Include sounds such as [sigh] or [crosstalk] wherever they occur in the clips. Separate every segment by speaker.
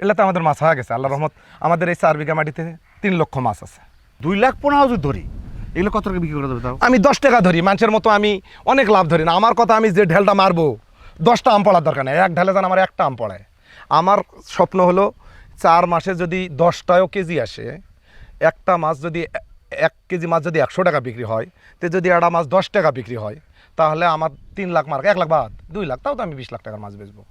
Speaker 1: এগুলোতে আমাদের মাছ হয়ে গেছে আল্লাহ রহমত। আমাদের এই চার বিঘা মাটিতে তিন লক্ষ মাছ আছে।
Speaker 2: দুই লাখ পনেরো হাজার ধরি। এগুলো কত টাকা বিক্রি করে দেবে
Speaker 1: আমি দশ টাকা ধরি মানুষের মতো আমি অনেক লাভ ধরি না। আমার কথা আমি যে ঢেলটা মারবো দশটা আম পড়ার দরকার নেই। এক ঢেলে যেন আমার একটা আম পড়ায় আমার স্বপ্ন হলো চার মাসে যদি দশটায়ও কেজি আসে একটা মাছ যদি এক কেজি মাছ যদি একশো টাকা বিক্রি হয় তো যদি একটা মাছ দশ টাকা বিক্রি হয় তাহলে আমার তিন লাখ মার্ক এক লাখ বাদ দুই লাখ তাও তো আমি বিশ লাখ টাকার মাছ বেচবো।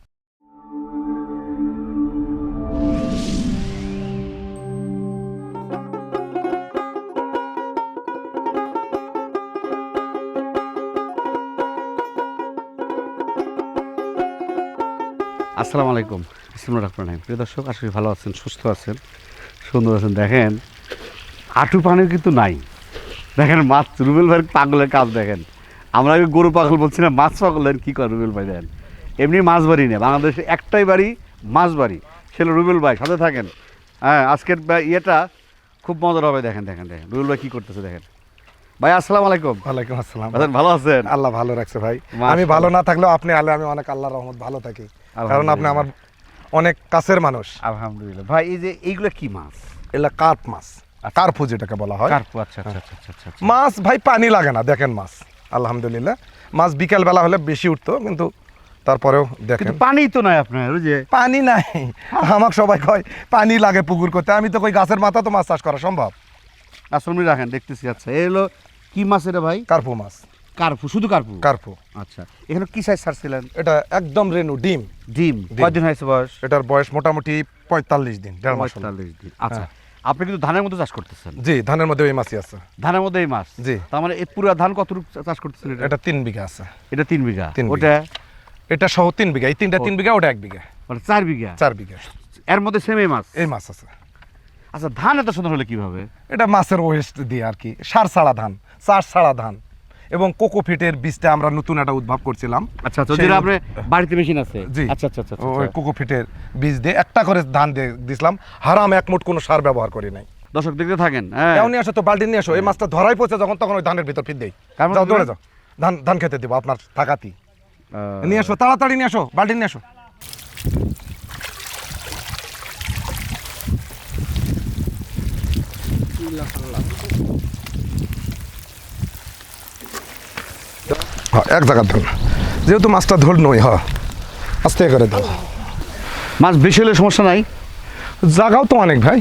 Speaker 2: আসসালামু আলাইকুম ইসমুল রহমান রাহিম। প্রিয় দর্শক, আশা ভালো আছেন, সুস্থ আছেন, সুন্দর আছেন। দেখেন আটু পানিও কিন্তু নাই। দেখেন, মাছ, রুবেল ভাইয়ের পাগলের কাজ দেখেন। আমরা আগে গরু পাগল বলছি না, মাছ পাগলের কী করে রুবেল ভাই দেখেন এমনি মাছ বাড়ি নেই বাংলাদেশে একটাই বাড়ি, মাছ বাড়ি। সেটা রুবেল ভাই, সাথে থাকেন। হ্যাঁ আজকের ইয়েটা খুব মজার হবে, দেখেন দেখেন দেখেন। রুবেল ভাই কী করতেছে, দেখেন। ভাই আসসালামু আলাইকুম।
Speaker 1: ওয়ালাইকুম আসসালাম।
Speaker 2: আছেন ভালো আছেন?
Speaker 1: আল্লাহ ভালো রাখছে ভাই। আমি ভালো না থাকলেও আপনি আলে আমি অনেক আল্লাহর রহমত ভালো থাকি। কারণ আপনি আমার অনেক কাছের মানুষ।
Speaker 2: আলহামদুলিল্লাহ। ভাই এই যে এইগুলো কি মাছ?
Speaker 1: এগুলা কার্প মাছ। কার্পু যেটাকে বলা হয়।
Speaker 2: কার্পু আচ্ছা আচ্ছা আচ্ছা আচ্ছা আচ্ছা।
Speaker 1: মাছ ভাই পানি লাগে না দেখেন মাছ। আলহামদুলিল্লাহ। মাছ বিকেল বেলা হলে বেশি উঠতো কিন্তু তারপরেও দেখেন।
Speaker 2: কিন্তু পানি তো নাই আপনার যে
Speaker 1: পানি নাই। আমাকে সবাই কয় পানি লাগে পুকুর করতে। আমি তো কই গাছের মাথা তো মাছ চাষ করা সম্ভব।
Speaker 2: আসলে রাখেন দেখতেছি। আচ্ছা এই হলো কি মাছ এটা ভাই?
Speaker 1: কার্পু মাছ।
Speaker 2: কার্পু শুধু কার্পু?
Speaker 1: কার্পু।
Speaker 2: আচ্ছা এখানে কি সাইজ ছাড়ছিলেন
Speaker 1: এটা একদম রেনু ডিম।
Speaker 2: ডিম। কয়দিন হয়েছে বয়স?
Speaker 1: এটার বয়স মোটামুটি পঁয়তাল্লিশ দিন দেড় মাস
Speaker 2: পঁয়তাল্লিশ দিন। আচ্ছা আপনি কিন্তু ধানের মধ্যে চাষ করতেছেন?
Speaker 1: জি ধানের মধ্যে ওই মাছই আছে।
Speaker 2: ধানের মধ্যে এই মাছ?
Speaker 1: জি।
Speaker 2: তার মানে এই পুরো ধান কতটুকু চাষ করতেছেন এটা?
Speaker 1: এটা তিন বিঘা আছে।
Speaker 2: এটা তিন বিঘা?
Speaker 1: তিন বিঘা।
Speaker 2: ওটা?
Speaker 1: এটা সহ তিন বিঘা। এই তিনটা তিন বিঘা ওটা এক বিঘা।
Speaker 2: মানে চার বিঘা?
Speaker 1: চার বিঘা।
Speaker 2: এর মধ্যে সেম এই মাছ?
Speaker 1: এই মাছ আছে।
Speaker 2: আচ্ছা ধান এত সুন্দর হলে কীভাবে?
Speaker 1: এটা মাছের ওয়েস্ট দিয়ে আর কি সার ছাড়া ধান। চাষ ছাড়া ধান এবং কোকোফিটের বীজটা আমরা নতুন একটা উদ্ভব করছিলাম।
Speaker 2: আচ্ছা যেটা আপনার বাড়িতে মেশিন আছে?
Speaker 1: জি।
Speaker 2: আচ্ছা আচ্ছা আচ্ছা
Speaker 1: ওই কোকোফিটের বীজ দিয়ে একটা করে ধান দিয়ে দিছিলাম। হারাম এক মুঠ কোনো সার ব্যবহার করি নাই।
Speaker 2: দর্শক দেখতে থাকেন হ্যাঁ।
Speaker 1: নিয়ে আসো তো বাল্টি নিয়ে আসো। এই মাছটা ধরাই পড়ছে যখন তখন ওই ধানের ভিতর ফিট দেই। যাও দৌড়ে যাও। ধান ধান খেতে দিব আপনার থাকাতি। নিয়ে আসো তাড়াতাড়ি নিয়ে আসো বাল্টি নিয়ে আসো। হ্যাঁ, এক জায়গার ধরুন যেহেতু মাছটা ধর নই হ্যাঁ আস্তে করে দাও
Speaker 2: মাছ বেশি হলে সমস্যা নাই?
Speaker 1: জায়গাও তো অনেক ভাই।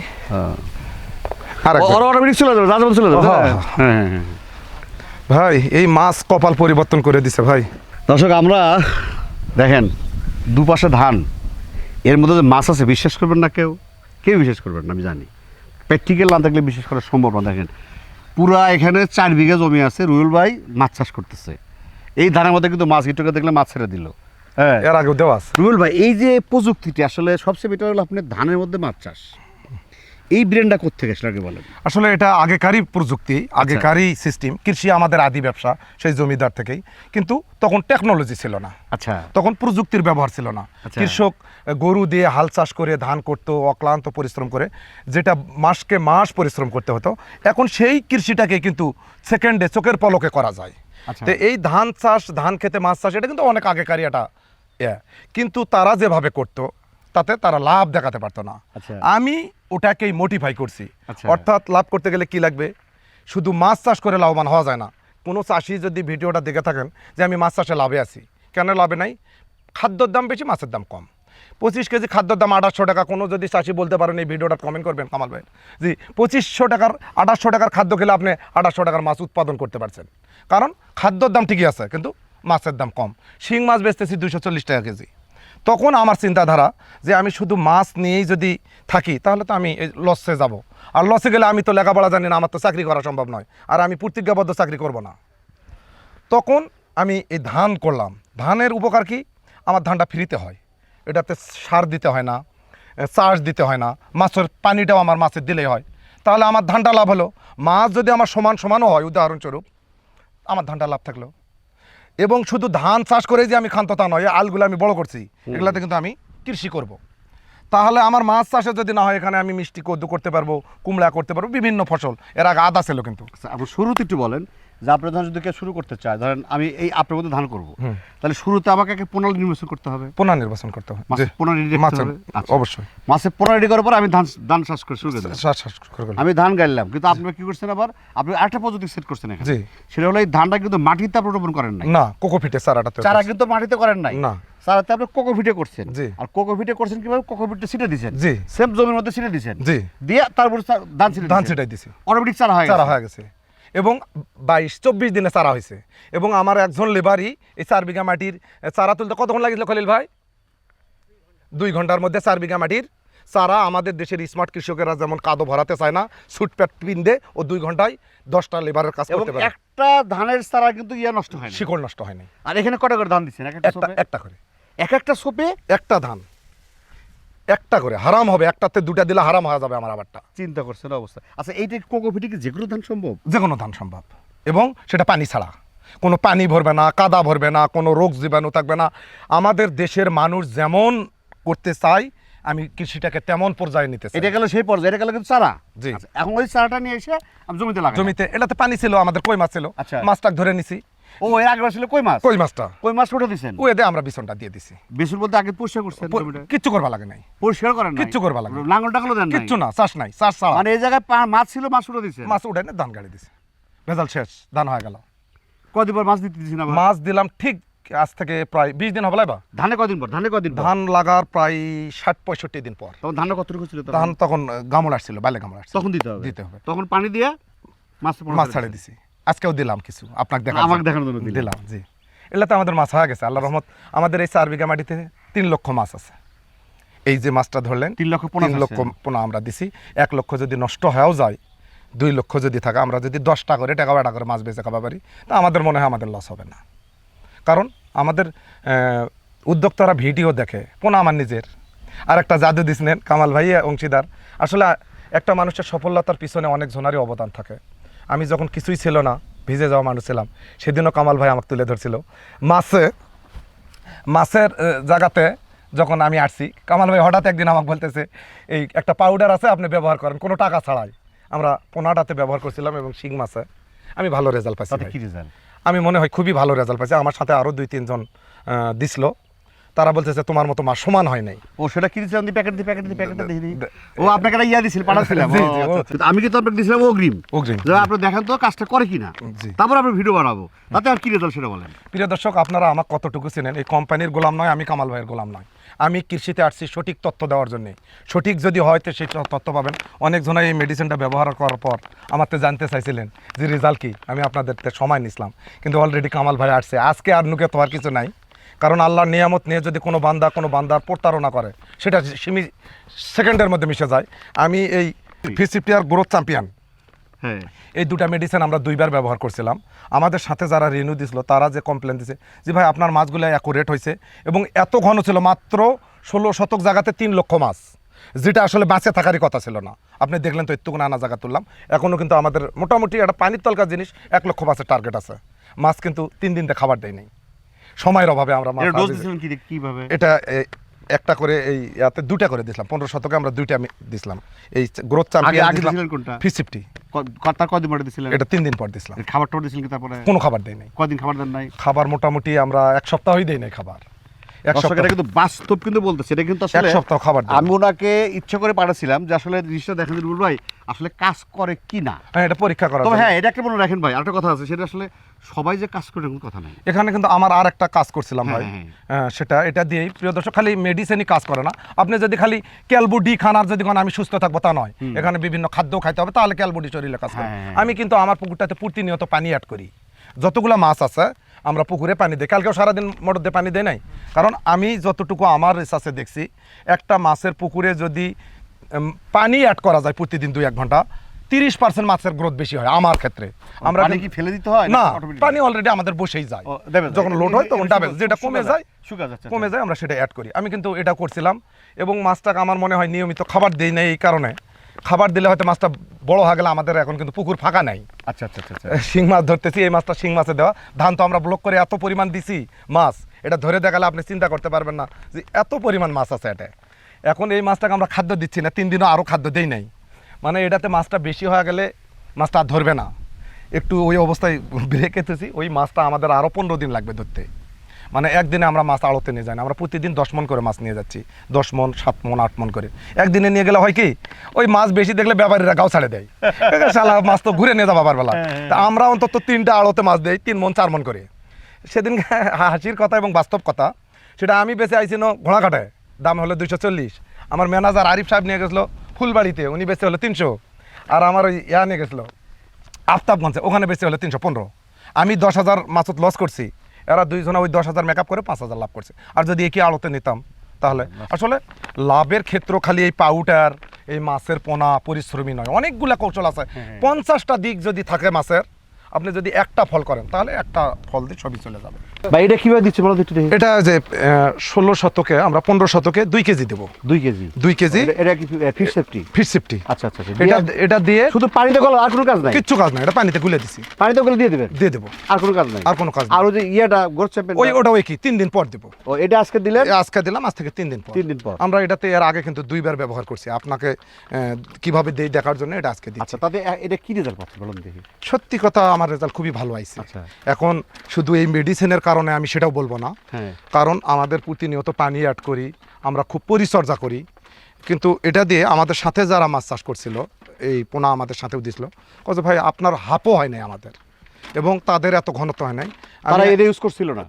Speaker 1: আর এক
Speaker 2: চলে যাবে চলে যাবে
Speaker 1: হ্যাঁ,
Speaker 2: হ্যাঁ, হ্যাঁ, হ্যাঁ।
Speaker 1: ভাই এই মাছ কপাল পরিবর্তন করে দিছে ভাই।
Speaker 2: দর্শক আমরা দেখেন দুপাশে ধান এর মধ্যে যে মাছ আছে বিশ্বাস করবেন না কেউ? কেউ বিশ্বাস করবেন না আমি জানি। প্র্যাকটিক্যাল না থাকলে বিশ্বাস করা সম্ভব না দেখেন। পুরা এখানে চার বিঘা জমি আছে রুয়েল ভাই মাছ চাষ করতেছে। এই ধানের মধ্যে কিন্তু মাছ গিটুকে দেখলে মাছ ছেড়ে দিল। হ্যাঁ।
Speaker 1: এর আগেও দেওয়া আছে।
Speaker 2: রুয়েল ভাই এই যে প্রযুক্তিটি আসলে সবচেয়ে বেটার হলো আপনার ধানের মধ্যে মাছ চাষ। এই ব্রেনটা কোথেকে বলেন।
Speaker 1: আসলে এটা আগেকারই প্রযুক্তি আগেকারই সিস্টেম কৃষি আমাদের আদি ব্যবসা সেই জমিদার থেকেই। কিন্তু তখন টেকনোলজি ছিল না।
Speaker 2: আচ্ছা।
Speaker 1: তখন প্রযুক্তির ব্যবহার ছিল না।
Speaker 2: আচ্ছা।
Speaker 1: কৃষক গরু দিয়ে হাল চাষ করে ধান করতো অক্লান্ত পরিশ্রম করে যেটা মাসকে মাস পরিশ্রম করতে হতো। এখন সেই কৃষিটাকে কিন্তু সেকেন্ডে চোখের পলকে করা যায়।
Speaker 2: আচ্ছা।
Speaker 1: তো এই ধান চাষ ধান খেতে মাছ চাষ এটা কিন্তু অনেক আগেকারই একটা ইয়ে। কিন্তু তারা যেভাবে করতো তাতে তারা লাভ দেখাতে পারতো না।
Speaker 2: আচ্ছা।
Speaker 1: আমি ওটাকেই মোটিফাই করছি।
Speaker 2: আচ্ছা।
Speaker 1: অর্থাৎ লাভ করতে গেলে কি লাগবে? শুধু মাছ চাষ করে লাভবান হওয়া যায় না। কোনো চাষি যদি ভিডিওটা দেখে থাকেন যে আমি মাছ চাষে লাভে আছি কেন লাভে নাই? খাদ্যর দাম বেশি মাছের দাম কম। পঁচিশ কেজি খাদ্যর দাম আঠাশশো টাকা কোনো যদি চাষি বলতে পারেন এই ভিডিওটা কমেন্ট করবেন কামাল ভাই। জি পঁচিশশো টাকার আঠাশশো টাকার খাদ্য খেলে আপনি আঠাশশো টাকার মাছ উৎপাদন করতে পারছেন। কারণ খাদ্যর দাম ঠিকই আছে, কিন্তু মাছের দাম কম। শিং মাছ বেচতেছি দুশো চল্লিশ টাকা কেজি। তখন আমার চিন্তাধারা যে আমি শুধু মাছ নিয়েই যদি থাকি, তাহলে তো আমি লসে যাব। আর লসে গেলে আমি তো লেখাপড়া জানি না, আমার তো চাকরি করা সম্ভব নয়। আর আমি প্রতিজ্ঞাবদ্ধ চাকরি করব না। তখন আমি এই ধান করলাম। ধানের উপকার কি? আমার ধানটা ফ্রিতে হয়। এটাতে সার দিতে হয় না চার্জ দিতে হয় না, মাছের পানিটাও আমার মাছের দিলেই হয়। তাহলে আমার ধানটা লাভ হলো। মাছ যদি আমার সমান সমানও হয়, উদাহরণস্বরূপ আমার ধানটা লাভ থাকল। এবং শুধু ধান চাষ করে যে আমি খান্ত তা নয় আলগুলো আমি বড় করছি। এগুলাতে কিন্তু আমি কৃষি করব। তাহলে আমার মাছ চাষে যদি না হয় এখানে আমি মিষ্টি কদ্দু করতে পারব কুমড়া করতে পারব বিভিন্ন ফসল। এর আগে আদা ছিল কিন্তু।
Speaker 2: আচ্ছা শুরুতে একটু বলেন যে আপনি ধরেন যদি কেউ শুরু করতে চায় ধরেন আমি এই আপনার মধ্যে ধান করব। তাহলে শুরুতে আমাকে একটা পোনা নির্বাচন করতে হবে।
Speaker 1: পুনঃ নির্বাচন করতে হবে।
Speaker 2: পোনা আচ্ছা।
Speaker 1: অবশ্যই।
Speaker 2: মাসে পোনা রেডি করার পর আমি ধান ধান চাষ করে শুরু করে দিলাম।
Speaker 1: শ্বাস শ্বাস করে গেলাম।
Speaker 2: আমি ধান গাইলাম কিন্তু আপনি কি করছেন আবার? আপনি আরেকটা পদ্ধতি সেট করছেন এখানে। সেটা হলো এই ধানটা কিন্তু মাটিতে আপনি রোপণ করেন নাই।
Speaker 1: না কোকো ফিটে চারাটাতে
Speaker 2: চারা কিন্তু মাটিতে করেন নাই।
Speaker 1: না।
Speaker 2: চারাতে আপনি কোকো ফিটে করছেন। আর কোকো ফিটে করছেন কীভাবে? কোকো ফিটে ছিটে দিছেন
Speaker 1: জি।
Speaker 2: সেম জমির মধ্যে ছিটে দিছেন
Speaker 1: জি।
Speaker 2: দিয়ে তারপর ধান ছিটে
Speaker 1: ধান ছিটাই দিছি।
Speaker 2: অটোমেটিক চারা হয়
Speaker 1: চারা হয়ে গেছে। এবং বাইশ চব্বিশ দিনে চারা হয়েছে এবং আমার একজন লেবারই এই চার বিঘা মাটির চারা তুলতে কতক্ষণ লাগিয়েছিল খলিল ভাই? দুই ঘণ্টার মধ্যে চার বিঘা মাটির চারা আমাদের দেশের স্মার্ট কৃষকেরা যেমন কাদো ভরাতে চায় না সুট প্যাট পিন্দে ও দুই ঘন্টায় দশটা লেবারের কাজ করতে পারে।
Speaker 2: একটা ধানের চারা কিন্তু ইয়ে নষ্ট হয়
Speaker 1: শিকড় নষ্ট হয়নি
Speaker 2: আর এখানে কটা করে ধান দিচ্ছেন? একটা
Speaker 1: একটা করে
Speaker 2: এক একটা সোপে
Speaker 1: একটা ধান। একটা করে হারাম হবে একটাতে দুটা দিলে হারাম হয়ে যাবে আমার আবারটা।
Speaker 2: চিন্তা করছেন অবস্থা। আচ্ছা এইটা কোকো ফিটে কি যে কোনো ধান সম্ভব?
Speaker 1: যে কোনো ধান সম্ভব। এবং সেটা পানি ছাড়া। কোনো পানি ভরবে না কাদা ভরবে না কোনো রোগ জীবাণু থাকবে না। আমাদের দেশের মানুষ যেমন করতে চায় আমি কৃষিটাকে তেমন পর্যায়ে নিতে চাই।
Speaker 2: এটা গেল সেই পর্যায়ে এটা গেল কিন্তু চারা।
Speaker 1: জি।
Speaker 2: আচ্ছা, এখন ওই চারাটা নিয়ে এসে আমি জমিতে লাগাই।
Speaker 1: জমিতে এটাতে পানি ছিল আমাদের কই মাছ ছিল।
Speaker 2: আচ্ছা।
Speaker 1: মাছটা ধরে নিছি।
Speaker 2: ও এর আগে ছিল কই মাছ?
Speaker 1: কই মাছটা?
Speaker 2: কই মাছ উঠে দিছেন?
Speaker 1: ওয়ে দিয়ে আমরা বিছনটা দিয়ে দিছি।
Speaker 2: বেসুর বলতে আগে পরিষ্কার করছেন জমিটা?
Speaker 1: কিচ্ছু করবা লাগে নাই।
Speaker 2: পরিষ্কার করেন?
Speaker 1: কিচ্ছু করবা লাগে
Speaker 2: লাঙ্গল দেন নাই?
Speaker 1: কিচ্ছু না চাষ নাই চাষ ছাড়া।
Speaker 2: মানে এই জায়গায় মাছ ছিল মাছ উঠে
Speaker 1: মাছ উঠে না ধান গাড়ি দিছে। ভেজাল শেষ ধান হয়ে গেল।
Speaker 2: কদিন পর মাছ দিতে দিছেন আবার?
Speaker 1: মাছ দিলাম ঠিক আজ থেকে প্রায় বিশ দিন হবে লাইবা?
Speaker 2: ধানে কদিন পর ধানে কদিন
Speaker 1: ধান লাগার প্রায় ষাট পঁয়ষট্টি দিন পর।
Speaker 2: তখন কতটুকু ছিল
Speaker 1: ধান তখন গামল আসছিল বাইলে গামল আসছিল
Speaker 2: তখন দিতে হবে।
Speaker 1: দিতে হবে।
Speaker 2: তখন পানি দিয়ে মাছ
Speaker 1: মাছ ছাড়ে দিছি। আজকেও দিলাম কিছু আপনাকে দেখা
Speaker 2: আমাকে দেখানোর জন্য
Speaker 1: দিলাম জি। এলাতে আমাদের মাছ হয়ে গেছে আল্লাহ রহমত। আমাদের এই চার বিঘা মাটিতে তিন লক্ষ মাছ আছে। এই যে মাছটা ধরলেন
Speaker 2: তিন লক্ষ পোনা
Speaker 1: তিন লক্ষ। পোনা আমরা দিছি। এক লক্ষ যদি নষ্ট হয়েও যায় দুই লক্ষ যদি থাকে আমরা যদি দশটা করে টাকা বাটা করে মাছ বেচে খাওয়া পারি তা আমাদের মনে হয় আমাদের লস হবে না। কারণ আমাদের উদ্যোক্তারা ভিডিও দেখে পোনা আমার নিজের। আর একটা জাদু দিছিলেন কামাল ভাই অংশীদার। আসলে একটা মানুষের সফলতার পিছনে অনেক জনারই অবদান থাকে। আমি যখন কিছুই ছিল না ভিজে যাওয়া মানুষ ছিলাম সেদিনও কামাল ভাই আমাকে তুলে ধরছিল। মাছে মাছের জায়গাতে যখন আমি আসছি কামাল ভাই হঠাৎ একদিন আমাকে বলতেছে এই একটা পাউডার আছে আপনি ব্যবহার করেন কোনো টাকা ছাড়াই। আমরা পোনাটাতে ব্যবহার করছিলাম এবং শিং মাছে। আমি ভালো রেজাল্ট পাইছি
Speaker 2: কি রেজাল্ট
Speaker 1: আমি মনে হয় খুবই ভালো রেজাল্ট পাইছি। আমার সাথে আরও দুই তিনজন দিছিল। তারা বলতেছে তোমার মতো মাছ সমান হয় নাই।
Speaker 2: ও সেটা কি দিয়েছিলাম প্যাকেট দিয়ে প্যাকেট দিয়ে প্যাকেট দিয়ে দিই ও আপনাকে একটা ইয়া দিছিল [laughs] ও- আচ্ছা, আচ্ছা। আমি কিন্তু আপনাকে দিয়েছিলাম অগ্রিম।
Speaker 1: অগ্রিম।
Speaker 2: যে আপনি দেখেন তো কাজটা করে কিনা। তারপর আপনি ভিডিও বানাবো। তাতে আর কি রেজাল্ট সেটা বলেন?
Speaker 1: প্রিয় দর্শক আপনারা আমার কতটুকু চেনেন? এই কোম্পানির গোলাম নয় আমি কামাল ভাইয়ের গোলাম নয়। আমি কৃষিতে আসছি সঠিক তথ্য দেওয়ার জন্যে। সঠিক যদি হয় তো সেই তথ্য পাবেন। অনেকজনে এই মেডিসিনটা ব্যবহার করার পর আমার তো জানতে চাইছিলেন যে রেজাল্ট কি? আমি আপনাদের তে সময় নিছিলাম। কিন্তু অলরেডি কামাল ভাই আসছে। আজকে আর নুকে তো আর কিছু নাই। কারণ আল্লাহর নিয়ামত নিয়ে যদি কোনো বান্দা কোনো বান্দার প্রতারণা করে সেটা সিমি সেকেন্ডের মধ্যে মিশে যায়। আমি এই ফিসিপিয়ার গ্রোথ চ্যাম্পিয়ন।
Speaker 2: হ্যাঁ।
Speaker 1: এই দুটা মেডিসিন আমরা দুইবার ব্যবহার করছিলাম। আমাদের সাথে যারা রিনিউ দিছিল তারা যে কমপ্লেন দিছে যে ভাই আপনার মাছগুলো অ্যাকুরেট হয়েছে এবং এত ঘন ছিল মাত্র ষোলো শতক জায়গাতে তিন লক্ষ মাছ। যেটা আসলে বাঁচে থাকারই কথা ছিল না। আপনি দেখলেন তো একটু নানা জায়গা তুললাম। এখনও কিন্তু আমাদের মোটামুটি একটা পানির তলকার জিনিস এক লক্ষ মাছের টার্গেট আছে। মাছ কিন্তু তিন দিনতে খাবার দেয় নেই। সময়ের অভাবে আমরা
Speaker 2: কীভাবে?
Speaker 1: এটা একটা করে এই ইয়াতে দুটা করে দিছিলাম পনেরো শতকে আমরা দুইটা দিছিলাম এই গ্রোথ চ্যাম্পিয়ন
Speaker 2: কোনটা? ক- তার কদিন পরে
Speaker 1: এটা তিন দিন পর দিছিলাম
Speaker 2: খাবার টাবার দিয়েছিলেন কি তারপরে?
Speaker 1: কোনো খাবার দেয় নাই।
Speaker 2: কদিন খাবার দেন নাই?
Speaker 1: খাবার মোটামুটি আমরা এক সপ্তাহই দেই নাই খাবার। এক সপ্তাহ।
Speaker 2: এটা কিন্তু বাস্তব কিন্তু বলতেছে এটা কিন্তু
Speaker 1: এক সপ্তাহ খাবার
Speaker 2: আমি ওনাকে ইচ্ছা করে পাঠাছিলাম যে আসলে জিনিসটা দেখেন রুল ভাই আসলে কাজ করে কি না
Speaker 1: হ্যাঁ এটা পরীক্ষা করা
Speaker 2: তবে হ্যাঁ এটা একটা মনে রাখেন ভাই আরেকটা কথা আছে সেটা আসলে সবাই যে কাজ করে এরকম কথা নাই।
Speaker 1: এখানে কিন্তু আমার আর একটা কাজ করছিলাম ভাই।
Speaker 2: হ্যাঁ, হ্যাঁ।
Speaker 1: হ্যাঁ, সেটা এটা দিয়েই প্রিয় দর্শক খালি মেডিসিনই কাজ করে না। আপনি যদি খালি ক্যালবুডি খানার যদি কোন আমি সুস্থ থাকব তা নয়। এখানে বিভিন্ন খাদ্য খাইতে হবে তাহলে ক্যালবুডি শরীরে কাজ করে।
Speaker 2: হ্যাঁ, হ্যাঁ।
Speaker 1: আমি কিন্তু আমার পুকুরটাতে প্রতিনিয়ত পানি অ্যাড করি। যতগুলো মাছ আছে আমরা পুকুরে পানি দিই। কালকেও সারাদিন মোটর দিয়ে পানি দেয় নাই। কারণ আমি যতটুকু আমার রিসার্চে দেখছি একটা মাছের পুকুরে যদি পানি অ্যাড করা যায় প্রতিদিন দুই এক ঘণ্টা তিরিশ পার্সেন্ট মাছের গ্রোথ বেশি হয় আমার ক্ষেত্রে। আমরা
Speaker 2: পানি কি ফেলে দিতে হয়
Speaker 1: না পানি অলরেডি আমাদের বসেই যায়। যখন লোড হয় তখন ডাবেল যেটা কমে
Speaker 2: যায়, যাচ্ছে,
Speaker 1: কমে
Speaker 2: আচ্ছা।
Speaker 1: যায় আমরা সেটা অ্যাড করি। আমি কিন্তু এটা করছিলাম এবং মাছটাকে আমার মনে হয় নিয়মিত খাবার দিই না এই কারণে। খাবার দিলে হয়তো মাছটা বড় হয়ে গেলে আমাদের এখন কিন্তু পুকুর ফাঁকা নাই।
Speaker 2: আচ্ছা আচ্ছা আচ্ছা, আচ্ছা।
Speaker 1: শিং মাছ ধরতেছি এই মাছটা শিং মাছে দেওয়া। ধান তো আমরা ব্লক করে এত পরিমাণ দিছি মাছ এটা ধরে দেখালে আপনি চিন্তা করতে পারবেন না যে এত পরিমাণ মাছ আছে এটা। এখন এই মাছটাকে আমরা খাদ্য দিচ্ছি না তিন দিনও আরও খাদ্য দেই নাই। মানে এটাতে মাছটা বেশি হয়ে গেলে মাছটা আর ধরবে না। একটু ওই অবস্থায় [laughs] রেখেতেছি ওই মাছটা আমাদের আরও পনেরো দিন লাগবে ধরতে। মানে একদিনে আমরা মাছ আড়তে নিয়ে যাই না আমরা প্রতিদিন দশ মন করে মাছ নিয়ে যাচ্ছি দশ মন সাত মন আট মন করে। একদিনে নিয়ে গেলে হয় কি ওই মাছ বেশি দেখলে ব্যাপারীরা গাও ছাড়ে দেয়। শালা মাছ তো ঘুরে নিয়ে যাব আবার বেলা তা আমরা অন্তত তিনটা আড়তে মাছ দেই তিন মন চার মন করে। সেদিন [laughs] হাসির কথা এবং বাস্তব কথা সেটা আমি বেঁচে আইছি ন ঘোড়াঘাটায় দাম হলো দুইশো চল্লিশ। আমার ম্যানেজার আরিফ সাহেব নিয়ে গেছিল ফুলবাড়িতে উনি বেঁচে হলো তিনশো। আর আমার ওই ইয়া নিয়ে গেছিল আফতাবগঞ্জে ওখানে বেশি হলো তিনশো পনেরো। আমি দশ হাজার মাছত লস করছি। এরা দুইজনে ওই দশ হাজার মেকআপ করে পাঁচ হাজার লাভ করছে। আর যদি একই আলোতে নিতাম তাহলে। আসলে লাভের ক্ষেত্র খালি এই পাউডার এই মাছের পোনা পরিশ্রমী নয়। অনেকগুলা কৌশল আছে। পঞ্চাশটা দিক যদি থাকে মাছের আপনি যদি একটা ফল করেন তাহলে একটা ফল দিয়ে সবই চলে যাবে।
Speaker 2: ভাই এটা কীভাবে দিচ্ছে বলো একটু দেখি।
Speaker 1: এটা যে ষোলো শতকে আমরা পনেরো শতকে দুই কেজি দেবো।
Speaker 2: দুই কেজি?
Speaker 1: দুই কেজি।
Speaker 2: এটা- কি ফিশ সেফটি
Speaker 1: ফিট সিফটি
Speaker 2: আচ্ছা আচ্ছা।
Speaker 1: এটা এটা দিয়ে
Speaker 2: শুধু পানিতে গলা আর কোনো কাজ নাই?
Speaker 1: কিচ্ছু কাজ নাই এটা পানিতে গুলে দিছি।
Speaker 2: পানিতে গলে দিয়ে দেবেন?
Speaker 1: দিয়ে দেবো।
Speaker 2: আর কোনো কাজ নাই?
Speaker 1: আর কোনো কাজ
Speaker 2: আর ওই যে ইয়েটা গোট চ্যাম্পিয়ন
Speaker 1: ওই ওটা ওই কি তিন দিন পর দেবো।
Speaker 2: ও এটা আজকে দিলেন?
Speaker 1: আজকে দিলাম আজ থেকে তিন দিন পর।
Speaker 2: তিন দিন পর।
Speaker 1: আমরা এটাতে এর আগে কিন্তু দুইবার ব্যবহার করছি। আপনাকে কীভাবে দেই দেখার জন্য এটা আজকে দিচ্ছি।
Speaker 2: আচ্ছা তাতে এটা কি রেজাল্ট পাচ্ছে বলুন দেখি।
Speaker 1: সত্যি কথা আমার রেজাল্ট খুবই ভালো আইছে।
Speaker 2: আচ্ছা।
Speaker 1: এখন শুধু এই মেডিসিনের কারণে আমি সেটাও বলব না।
Speaker 2: হ্যাঁ।
Speaker 1: কারণ আমাদের প্রতিনিয়ত পানি অ্যাড করি আমরা খুব পরিচর্যা করি। কিন্তু এটা দিয়ে আমাদের সাথে যারা মাছ চাষ করছিল এই পোনা আমাদের সাথেও দিছিল কত ভাই আপনার হাপও হয় নাই আমাদের। এবং তাদের এত ঘনত্ব হয় নাই।
Speaker 2: তারা এটা ইউজ করছিল না?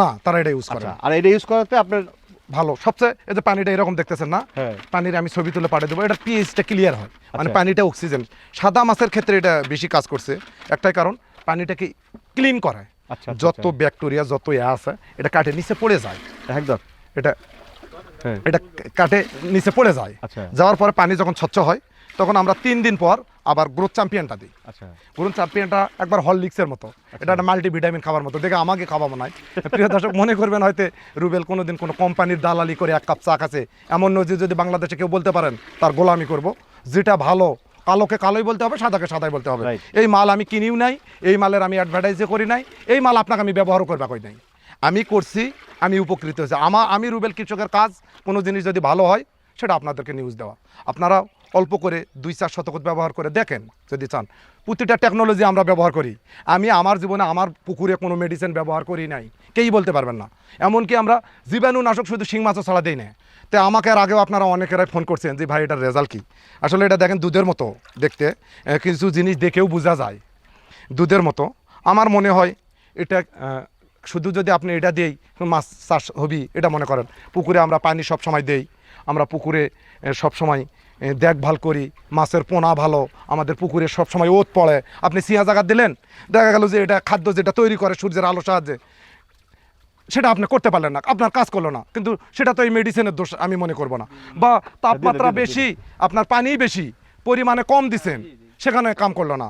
Speaker 1: না তারা এটা ইউজ করে
Speaker 2: আচ্ছা আর এটা ইউজ করাতে আপনার
Speaker 1: ভালো। সবচেয়ে এই যে পানিটা এরকম দেখতেছেন না?
Speaker 2: হ্যাঁ।
Speaker 1: পানির আমি ছবি তুলে পাঠিয়ে দেবো। এটা পিএইচটা ক্লিয়ার হয়। মানে
Speaker 2: আচ্ছা।
Speaker 1: পানিটা অক্সিজেন সাদা মাছের ক্ষেত্রে এটা বেশি কাজ করছে। একটাই কারণ পানিটাকে ক্লিন করায়।
Speaker 2: আচ্ছা, আচ্ছা,
Speaker 1: যত। ব্যাকটেরিয়া যত ইয়া আছে এটা কাটে নিচে পড়ে যায়।
Speaker 2: একদম।
Speaker 1: এটা
Speaker 2: হ্যাঁ।
Speaker 1: এটা কাটে নিচে পড়ে যায়। যাওয়ার পরে পানি যখন স্বচ্ছ হয় তখন আমরা তিন দিন পর আবার গ্রোথ চ্যাম্পিয়নটা দিই।
Speaker 2: আচ্ছা।
Speaker 1: গ্রোথ চ্যাম্পিয়নটা একবার হরলিক্সের মতো। এটা একটা মাল্টিভিটামিন খাবার মতো। দেখে আমাকে খাওয়াবো নাই। প্রিয় দর্শক মনে করবেন হয়তো রুবেল কোনো দিন কোনো কোম্পানির দালালি করে এক কাপ চা খাচ্ছে। এমন যে যদি বাংলাদেশে কেউ বলতে পারেন তার গোলামি করব। যেটা ভালো কালোকে কালোই বলতে হবে সাদাকে সাদাই বলতে হবে. এই মাল আমি কিনিও নাই এই মালের আমি অ্যাডভার্টাইজও করি নাই এই মাল আপনাকে আমি ব্যবহারও করবা কই নাই? আমি করছি আমি উপকৃত হয়েছি। আমার আমি রুবেল কৃষকের কাজ কোনো জিনিস যদি ভালো হয় সেটা আপনাদেরকে নিউজ দেওয়া। আপনারা অল্প করে দুই চার শতক ব্যবহার করে দেখেন যদি চান। প্রতিটা টেকনোলজি আমরা ব্যবহার করি। আমি আমার জীবনে আমার পুকুরে কোনো মেডিসিন ব্যবহার করি নাই। কেই বলতে পারবেন না। এমনকি আমরা জীবাণুনাশক শুধু শিং মাছও ছাড়া দিই না। তো আমাকে আর আগেও আপনারা অনেকেরাই ফোন করছেন যে, ভাই, এটার রেজাল্ট কী? আসলে এটা দেখেন দুধের মতো দেখতে। কিছু জিনিস দেখেও বোঝা যায়। দুধের মতো। আমার মনে হয় এটা শুধু যদি আপনি এটা দিয়েই মাছ চাষ হবি, এটা মনে করেন। পুকুরে আমরা পানি সব সময় দেই। আমরা পুকুরে সব সময় দেখভাল করি মাছের পোনা ভালো আমাদের পুকুরে সব সময় ওত পড়ে। আপনি সিয়া জায়গা দিলেন দেখা গেল যে এটা খাদ্য যেটা তৈরি করে সূর্যের আলো সাহায্যে সেটা আপনি করতে পারলেন না আপনার কাজ করল না। কিন্তু সেটা তো এই মেডিসিনের দোষ আমি মনে করব না। বা তাপমাত্রা
Speaker 2: দিন,
Speaker 1: বেশি আপনার পানি বেশি পরিমাণে কম দিছেন সেখানে কাম করল না।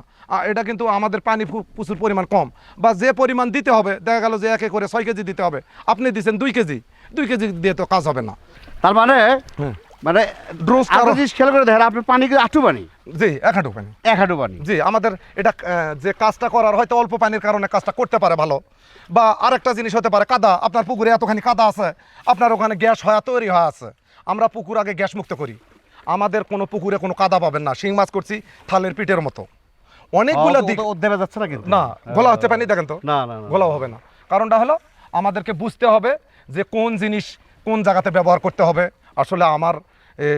Speaker 1: এটা কিন্তু আমাদের পানি প্রচুর পরিমাণ কম। বা যে পরিমাণ দিতে হবে দেখা গেল যে একে করে ছয় কেজি দিতে হবে আপনি দিচ্ছেন দুই কেজি দুই কেজি দিয়ে তো কাজ হবে না।
Speaker 2: তার মানে
Speaker 1: হ্যাঁ।
Speaker 2: মানে একটা জিনিস খেয়াল করে দেখেন আপনার পানি আটু পানি?
Speaker 1: জি এক হাঁটু পানি।
Speaker 2: এক হাঁটু পানি।
Speaker 1: জি আমাদের এটা যে কাজটা করার হয়তো অল্প পানির কারণে কাজটা করতে পারে ভালো। বা আরেকটা জিনিস হতে পারে কাদা। আপনার পুকুরে এতখানি কাদা আছে আপনার ওখানে গ্যাস হওয়া তৈরি হওয়া আছে। আমরা পুকুর আগে গ্যাস মুক্ত করি। আমাদের কোনো পুকুরে কোনো কাদা পাবেন না। শিং মাছ করছি থালের পিঠের মতো। অনেকগুলো দিক
Speaker 2: দেবে যাচ্ছে না কিন্তু।
Speaker 1: না গোলা হচ্ছে পানি দেখেন তো।
Speaker 2: না।
Speaker 1: গোলাও হবে না। কারণটা হলো আমাদেরকে বুঝতে হবে যে কোন জিনিস কোন জায়গাতে ব্যবহার করতে হবে। আসলে আমার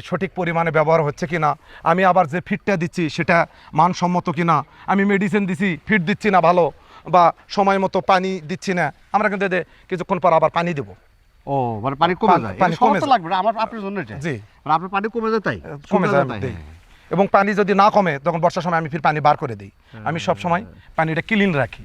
Speaker 1: সঠিক পরিমাণে ব্যবহার হচ্ছে কি না আমি আবার যে ফিটটা দিচ্ছি সেটা মানসম্মত কি না আমি মেডিসিন দিচ্ছি ফিট দিচ্ছি না ভালো বা সময় মতো পানি দিচ্ছি না। আমরা কিন্তু কিছুক্ষণ পর আবার পানি দেবো।
Speaker 2: ও মানে পানি কমে যায়।
Speaker 1: পানি কমে
Speaker 2: লাগবে আমার আপনার জন্য এটা।
Speaker 1: জি।
Speaker 2: মানে আপনার পানি কমে যায় তাই?
Speaker 1: কমে যায় আমি
Speaker 2: তাই?
Speaker 1: দিই। এবং পানি যদি না কমে তখন বর্ষার সময় আমি ফির পানি বার করে দিই। আমি সব সময় পানিটা ক্লিন রাখি।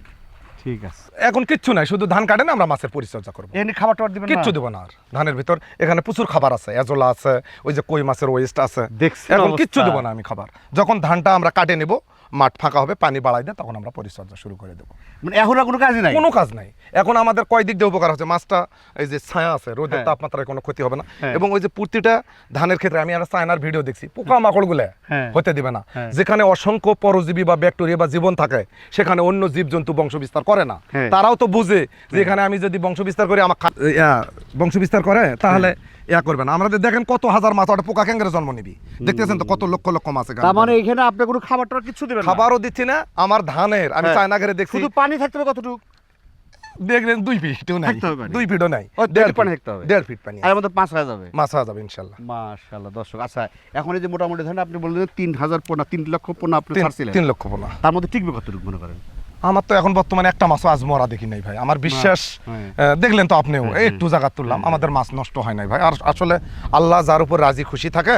Speaker 2: ঠিক আছে।
Speaker 1: এখন কিচ্ছু নাই শুধু ধান কাটে না আমরা মাছের পরিচর্যা করব।
Speaker 2: এমনি খাবার টাবার দিবেন
Speaker 1: কিচ্ছু দেবো না আর। ধানের ভিতর এখানে প্রচুর খাবার আছে এজোলা আছে ওই যে কই মাছের ওয়েস্ট আছে।
Speaker 2: দেখছি
Speaker 1: এখন কিচ্ছু দেবো না আমি খাবার। যখন ধানটা আমরা কাটে নেব মাঠ ফাঁকা হবে পানি বাড়াই দেয় তখন আমরা পরিচর্যা শুরু করে দেবো
Speaker 2: মানে এখন আর কোনো কাজই নাই
Speaker 1: কোনো কাজ নাই এখন আমাদের কয় দিক দিয়ে উপকার হচ্ছে মাছটা এই যে ছায়া আছে রোদের
Speaker 2: হ্যাঁ।
Speaker 1: তাপমাত্রায় কোনো ক্ষতি হবে না
Speaker 2: হ্যাঁ।
Speaker 1: এবং ওই যে প্রতিটা ধানের ক্ষেত্রে আমি একটা চায়নার ভিডিও দেখছি পোকা মাকড়গুলো
Speaker 2: হ্যাঁ।
Speaker 1: হতে দিবে না। যেখানে অসংখ্য পরজীবী বা ব্যাকটেরিয়া বা জীবন থাকে সেখানে অন্য জীবজন্তু বংশ বিস্তার করে না। তারাও তো বুঝে যে এখানে আমি যদি বংশ বিস্তার করি আমার বংশ বিস্তার করে তাহলে ইয়া করবেন। আমাদের দেখেন কত হাজার মাছ ওটা পোকা ক্যাঙ্গারে জন্ম নিবি। দেখতেছেন তো কত লক্ষ লক্ষ মাছ এখানে।
Speaker 2: তার মানে এখানে আপনি কোনো কিছু দেবেন না?
Speaker 1: খাবারও দিচ্ছি না আমার ধানের আমি
Speaker 2: হ্যাঁ।
Speaker 1: চায়না ঘরে দেখছি।
Speaker 2: শুধু পানি থাকতে হবে কতটুকু?
Speaker 1: দেখলেন দুই ফিটও নাই।
Speaker 2: থাকতে হবে পানি।
Speaker 1: দুই ফিটও নাই।
Speaker 2: ও,
Speaker 1: দেড়
Speaker 2: পানি থাকতে হবে।
Speaker 1: দেড় ফিট পানি।
Speaker 2: আর এর মধ্যে পাঁচ হয়ে যাবে।
Speaker 1: মাছ যাবে ইনশাল্লাহ।
Speaker 2: মাশাল্লাহ দর্শক আচ্ছা এখন এই যে মোটামুটি ধরেন আপনি বললেন তিন হাজার পোনা তিন লক্ষ পোনা আপনি
Speaker 1: তিন-
Speaker 2: ছাড়ছিলেন।
Speaker 1: তিন লক্ষ পোনা।
Speaker 2: তার মধ্যে টিকবে কতটুকু মনে করেন?
Speaker 1: আমার তো এখন বর্তমানে একটা মাছও আজ মরা দেখি নাই ভাই। আমার বিশ্বাস
Speaker 2: হ্যাঁ।
Speaker 1: দেখলেন তো আপনিও একটু জায়গা তুললাম আমাদের মাছ নষ্ট হয় নাই ভাই। আর আসলে আল্লাহ যার উপর রাজি খুশি থাকে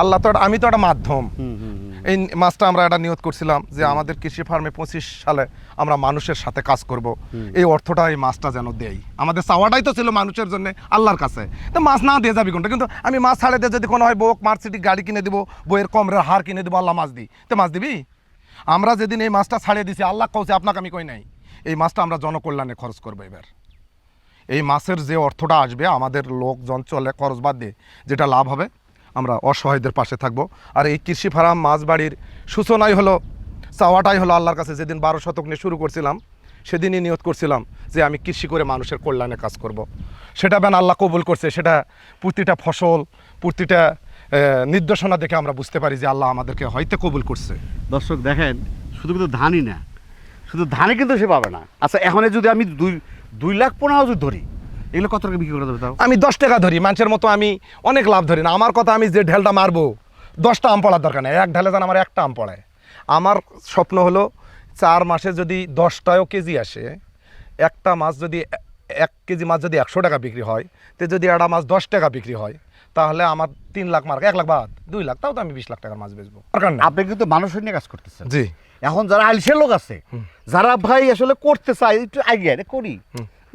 Speaker 1: আল্লাহ তো আমি তো একটা মাধ্যম। এই মাছটা আমরা একটা নিয়ত করছিলাম যে আমাদের কৃষি ফার্মে পঁচিশ সালে আমরা মানুষের সাথে কাজ করব। এই অর্থটা এই মাছটা যেন দেই। আমাদের চাওয়াটাই তো ছিল মানুষের জন্য আল্লাহর কাছে। তো মাছ না দিয়ে যাবি কোনটা? কিন্তু আমি মাছ ছাড়ে দিয়ে যদি কোনো হয় বউক মার্সিটি গাড়ি কিনে দিব বইয়ের কমরের হার কিনে দিব আল্লাহ মাছ দিই। তো মাছ দিবি? আমরা যেদিন এই মাছটা ছাড়িয়ে দিছি, আল্লাহ কৌছে আপনাকে আমি কই নাই। এই মাছটা আমরা জনকল্যাণে খরচ করব এবার। এই মাছের যে অর্থটা আসবে, আমাদের লোকজন চলে, খরচ বাদ দিয়ে যেটা লাভ হবে, আমরা অসহায়দের পাশে থাকব। আর এই কৃষি ফার্ম, মাছ বাড়ির সূচনাই হলো, চাওয়াটাই হলো আল্লাহর কাছে। যেদিন বারো শতক নিয়ে শুরু করছিলাম, সেদিনই নিয়ত করছিলাম যে আমি কৃষি করে মানুষের কল্যাণে কাজ করব। সেটা বেন আল্লাহ কবুল করছে, সেটা প্রতিটা ফসল, প্রতিটা নির্দেশনা দেখে আমরা বুঝতে পারি যে আল্লাহ আমাদেরকে হয়তো কবুল করছে।
Speaker 2: দর্শক দেখেন শুধু কিন্তু ধানই না শুধু ধানে কিন্তু সে পাবে না। আচ্ছা এখন যদি আমি দুই দুই লাখ পনেরো যদি ধরি এগুলো কত টাকা বিক্রি করে দেবে তাও?
Speaker 1: আমি দশ টাকা ধরি মানুষের মতো আমি অনেক লাভ ধরি না। আমার কথা আমি যে ঢেলটা মারবো দশটা আম পড়ার দরকার নেই। এক ঢেলে যেন আমার একটা আম পড়ায় আমার স্বপ্ন হলো চার মাসে যদি দশটায়ও কেজি আসে একটা মাছ যদি এক কেজি মাছ যদি একশো টাকা বিক্রি হয় তো যদি একটা মাছ দশ টাকা বিক্রি হয় তাহলে আমার তিন লাখ মার্ক এক লাখ বাদ দুই লাখ তাও তো আমি বিশ লাখ টাকার মাছ বেচবো। দরকার না
Speaker 2: আপনি কিন্তু মানুষের নিয়ে কাজ করতেছেন।
Speaker 1: জি।
Speaker 2: এখন যারা আলসের লোক আছে যারা ভাই আসলে করতে চায় একটু আগে করি।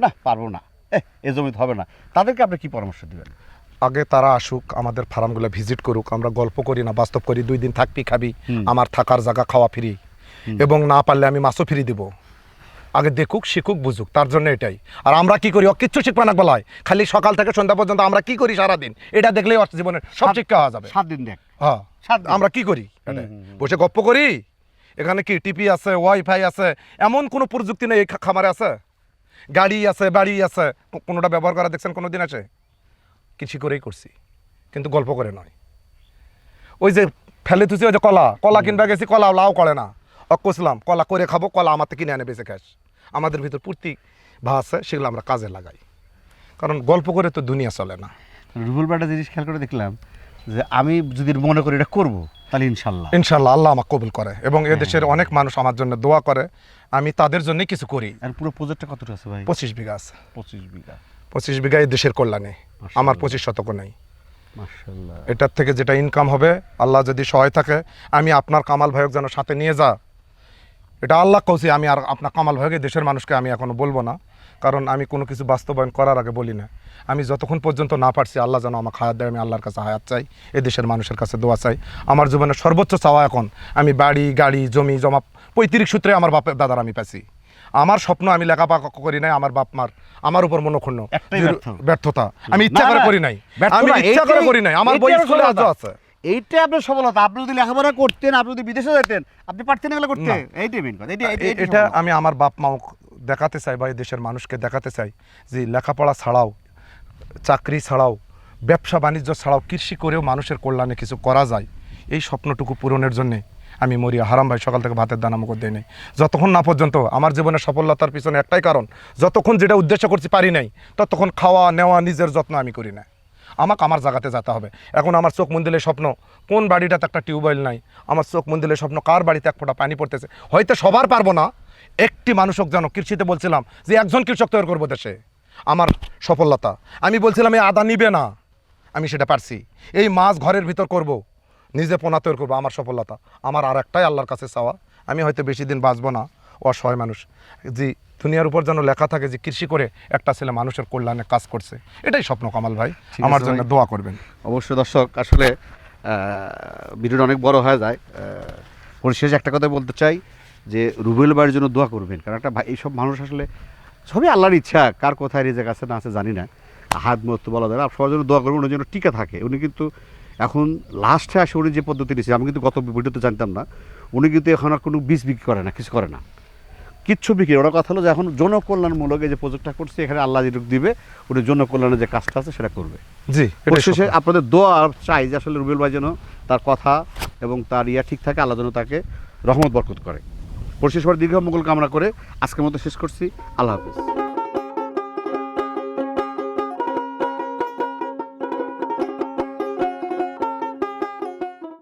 Speaker 2: না পারব না। এ, এ জমিতে হবে না। তাদেরকে আপনি কি পরামর্শ দিবেন?
Speaker 1: আগে তারা আসুক আমাদের ফার্মগুলো ভিজিট করুক আমরা গল্প করি না বাস্তব করি দুই দিন থাকবি খাবি আমার থাকার জায়গা খাওয়া ফ্রি। এবং না পারলে আমি মাছও ফ্রি দিব। আগে দেখুক শিখুক বুঝুক। তার জন্য এটাই। আর আমরা কি করি? ও কিচ্ছু শিখবে না বলায় খালি সকাল থেকে সন্ধ্যা পর্যন্ত আমরা কি করি সারাদিন? এটা দেখলেই ওর জীবনের সব শিক্ষা হওয়া যাবে।
Speaker 2: সাত দিন দেখ।
Speaker 1: হ্যাঁ। আমরা কি করি? বসে গপ্প করি? এখানে কি টিপি আছে ওয়াইফাই আছে? এমন কোনো প্রযুক্তি নেই খামারে আছে? গাড়ি আছে বাড়ি আছে? কোনোটা ব্যবহার করা দেখছেন কোনো দিন আছে? কৃষি করেই করছি। কিন্তু গল্প করে নয়। ওই যে ফেলে তুছি ওই যে কলা। কলা কিনবা গেছি কলা লাও করে না। অকসলাম কলা করে খাব কলা আমার থেকে কিনে আনে বেঁচে খাস আমাদের ভিতর পূর্তি ভা আছে সেগুলো আমরা কাজে লাগাই। কারণ গল্প করে তো দুনিয়া চলে না।
Speaker 2: রুবুল একটা জিনিস খেয়াল করে দেখলাম যে আমি যদি মনে করি এটা করব তাহলে ইনশাল্লাহ।
Speaker 1: ইনশাল্লাহ আল্লাহ আমাকে কবুল করে এবং এদেশের অনেক মানুষ আমার জন্য দোয়া করে আমি তাদের জন্য কিছু করি।
Speaker 2: আর পুরো প্রজেক্টটা কতটা আছে ভাই?
Speaker 1: পঁচিশ বিঘা আছে।
Speaker 2: পঁচিশ বিঘা।
Speaker 1: পঁচিশ বিঘা এই দেশের কল্যাণে। আমার পঁচিশ শতক নেই। এটার থেকে যেটা ইনকাম হবে আল্লাহ যদি সহায় থাকে আমি আপনার কামাল ভাইক যেন সাথে নিয়ে যা এটা আল্লাহ কৌছি আমি আর আপনার কামাল ভাইকে দেশের মানুষকে আমি এখনও বলব না। কারণ আমি কোনো কিছু বাস্তবায়ন করার আগে বলি না। আমি যতক্ষণ পর্যন্ত না পারছি আল্লাহ যেন আমাকে হায়াত দেয় আমি আল্লাহর কাছে হায়াত চাই এ দেশের মানুষের কাছে দোয়া চাই। আমার জীবনের সর্বোচ্চ চাওয়া এখন আমি বাড়ি গাড়ি জমি জমা পৈতৃক সূত্রে আমার বাপের দাদার আমি পাইছি আমার স্বপ্ন আমি লেখাপড়া করি নাই আমার বাপ মার আমার উপর মনোক্ষুণ্ণ। ব্যর্থতা। আমি ইচ্ছা করে করি নাই আমি ইচ্ছা করে করি নাই আমার বই স্কুলে আজও আছে।
Speaker 2: এইটাই আপনার সফলতা। আপনি যদি লেখাপড়া করতেন আপনি যদি বিদেশে যেতেন আপনি পারতেন এগুলো করতে। এইটাই মেন কথা এইটা- এইটা-
Speaker 1: এটা আমি আমার বাপ মাও দেখাতে চাই বা এই দেশের মানুষকে দেখাতে চাই যে লেখাপড়া ছাড়াও চাকরি ছাড়াও ব্যবসা বাণিজ্য ছাড়াও কৃষি করেও মানুষের কল্যাণে কিছু করা যায়। এই স্বপ্নটুকু পূরণের জন্যে আমি মরিয়া হারাম ভাই সকাল থেকে ভাতের দানা মুখ দেয় নাই। যতক্ষণ না পর্যন্ত আমার জীবনের সফলতার পিছনে একটাই কারণ যতক্ষণ যেটা উদ্দেশ্য করছি পারি নাই ততক্ষণ খাওয়া নেওয়া নিজের যত্ন আমি করি না। আমাকে আমার জায়গাতে যেতে হবে। এখন আমার চোখ মন্দিরের স্বপ্ন, কোন বাড়িটাতে একটা টিউবওয়েল নাই? আমার চোখ মন্দিরের স্বপ্ন, কার বাড়িতে এক ফোঁটা পানি পড়তেছে? হয়তো সবার পারব না। একটি মানুষক যেন কৃষিতে বলছিলাম যে, একজন কৃষক তৈরি করব দেশে। আমার সফলতা। আমি বলছিলাম এই আদা নিবে না। আমি সেটা পারছি। এই মাছ ঘরের ভিতর করব, নিজে পোনা তৈরি করব, আমার সফলতা। আমার আর একটাই আল্লাহর কাছে চাওয়া। আমি হয়তো বেশি দিন বাঁচবো না, অসহায় মানুষ। যে দুনিয়ার উপর যেন লেখা থাকে যে কৃষি করে একটা ছেলে মানুষের কল্যাণে কাজ করছে। এটাই স্বপ্ন কামাল ভাই। আমার জন্য দোয়া করবেন।
Speaker 2: অবশ্যই দর্শক আসলে ভিডিওটা অনেক বড় হয়ে যায়। পরিশেষে একটা কথা বলতে চাই যে রুবেল ভাইয়ের জন্য দোয়া করবেন। কারণ একটা ভাই এইসব মানুষ আসলে সবই আল্লাহর ইচ্ছা কার কোথায় রিজেক আছে না আছে জানি না। হাত মতো বলা যায়। না সবার জন্য দোয়া করবেন ওনার জন্য টিকা থাকে। উনি কিন্তু এখন লাস্টে আসে উনি যে পদ্ধতি নিয়েছে আমি কিন্তু গত ভিডিওতে জানতাম না। উনি কিন্তু এখন আর কোনো বীজ বিক্রি করে না কিছু করে না। কিচ্ছু বিক্রি ওরা কথা হলো যে এখন জনকল্যাণমূলক এই যে প্রজেক্টটা করছে এখানে আল্লাহ যেটুক দিবে ওটা জনকল্যাণের যে কাজটা আছে সেটা করবে।
Speaker 1: জি
Speaker 2: অবশেষে আপনাদের দোয়া আর চাই যে আসলে রুবেল ভাই যেন তার কথা এবং তার ইয়া ঠিক থাকে আল্লাহ যেন তাকে রহমত বরকত করে। পরিশেষ দীর্ঘ মঙ্গল কামনা করে আজকের মতো শেষ করছি। আল্লাহ হাফিজ।